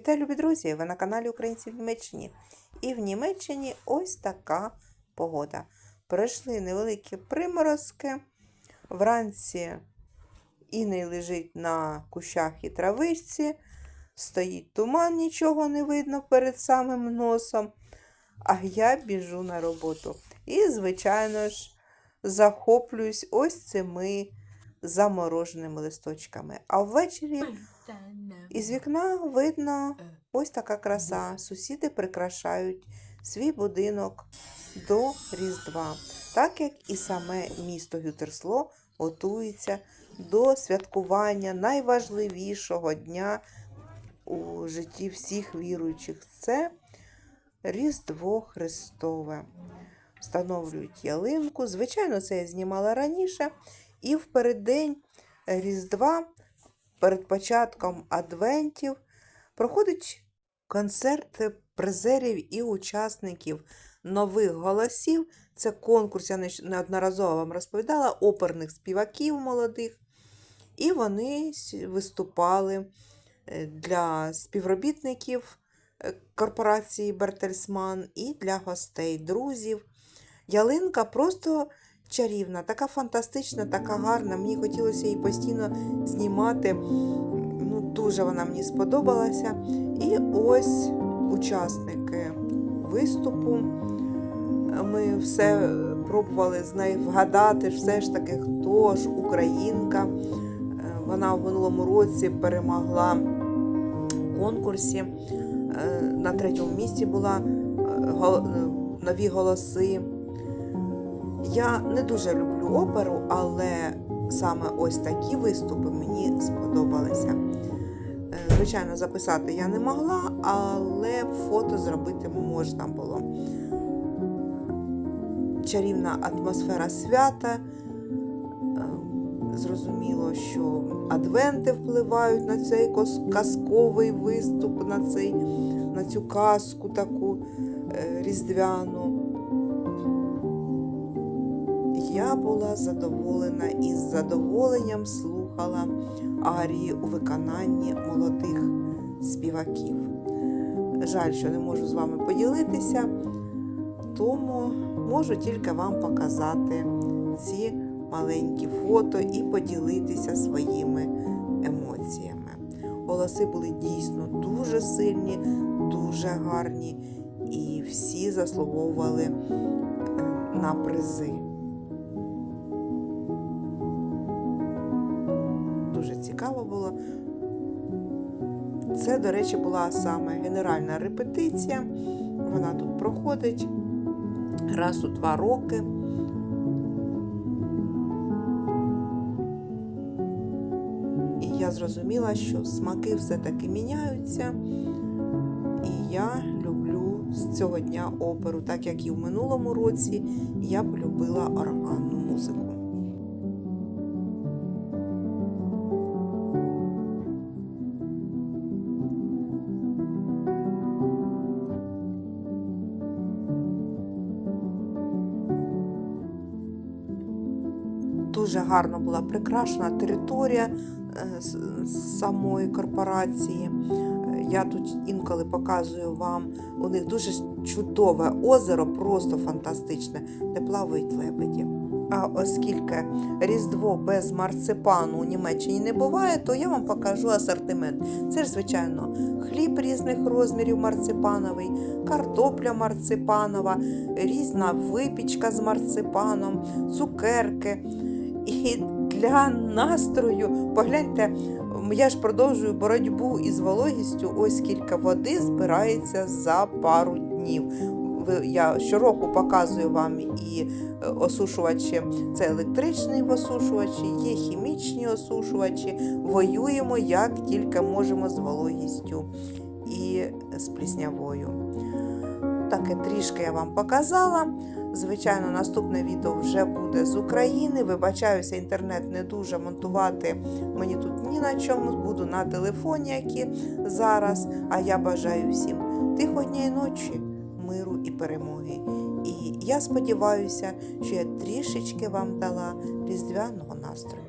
Вітаю, любі друзі! Ви на каналі Українці в Німеччині. І в Німеччині ось така погода. Пройшли невеликі приморозки. Вранці Іней лежить на кущах і травичці. Стоїть туман, нічого не видно перед самим носом. А я біжу на роботу. І, звичайно ж, захоплююсь ось цими замороженими листочками. А ввечері. Із вікна видно ось така краса. Сусіди прикрашають свій будинок до Різдва, так як і саме місто Гютерсло готується до святкування найважливішого дня у житті всіх віруючих. Це Різдво Христове. Встановлюють ялинку. Звичайно, це я знімала раніше. І в переддень Різдва перед початком адвентів проходить концерт призерів і учасників нових голосів. Це конкурс, я неодноразово вам розповідала, оперних співаків молодих. І вони виступали е, для співробітників е, корпорації Бертельсман і для гостей, друзів. Ялинка просто чарівна, така фантастична, така гарна. Мені хотілося її постійно знімати. Ну, дуже вона мені сподобалася. І ось учасники виступу. Ми все пробували з нею вгадати, все ж таки, хто ж українка. Вона в минулому році перемогла в конкурсі. Е, На третьому місці була е, е, нові голоси. Я не дуже люблю оперу, але саме ось такі виступи мені сподобалися. Е, Звичайно, записати я не могла, але фото зробити можна було. Чарівна атмосфера свята. Е, Зрозуміло, що адвенти впливають на цей казковий виступ, на, цей, на цю казку таку е, різдвяну. Я була задоволена і з задоволенням слухала арії у виконанні молодих співаків. Жаль, що не можу з вами поділитися, тому можу тільки вам показати ці маленькі фото і поділитися своїми емоціями. Голоси були дійсно дуже сильні, дуже гарні, і всі заслуговували е, на призи. Дуже цікаво було. Це, до речі, була саме генеральна репетиція. Вона тут проходить раз у два роки. І я зрозуміла, що смаки все-таки міняються. І я люблю з цього дня оперу, так як і в минулому році я полюбила органну музику. Дуже гарно була прикрашена територія е, самої корпорації. Е, Я тут інколи показую вам. У них дуже чудове озеро, просто фантастичне, де плавають лебеді. А оскільки Різдво без марципану у Німеччині не буває, то я вам покажу асортимент. Це ж, звичайно, хліб різних розмірів марципановий, картопля марципанова, різна випічка з марципаном, цукерки. І для настрою, погляньте, я ж продовжую боротьбу із вологістю, ось скільки води збирається за пару днів. Я щороку показую вам і е, осушувачі, це електричні осушувачі, є хімічні осушувачі. Воюємо як тільки можемо з вологістю і з пліснявою. Таке трішки я вам показала. Звичайно, наступне відео вже буде з України. Вибачаюся, інтернет не дуже монтувати мені тут ні на чому. Буду на телефоні, які зараз. А я бажаю всім тихо дня і ночі, миру і перемоги. І я сподіваюся, що я трішечки вам дала різдвяного настрою.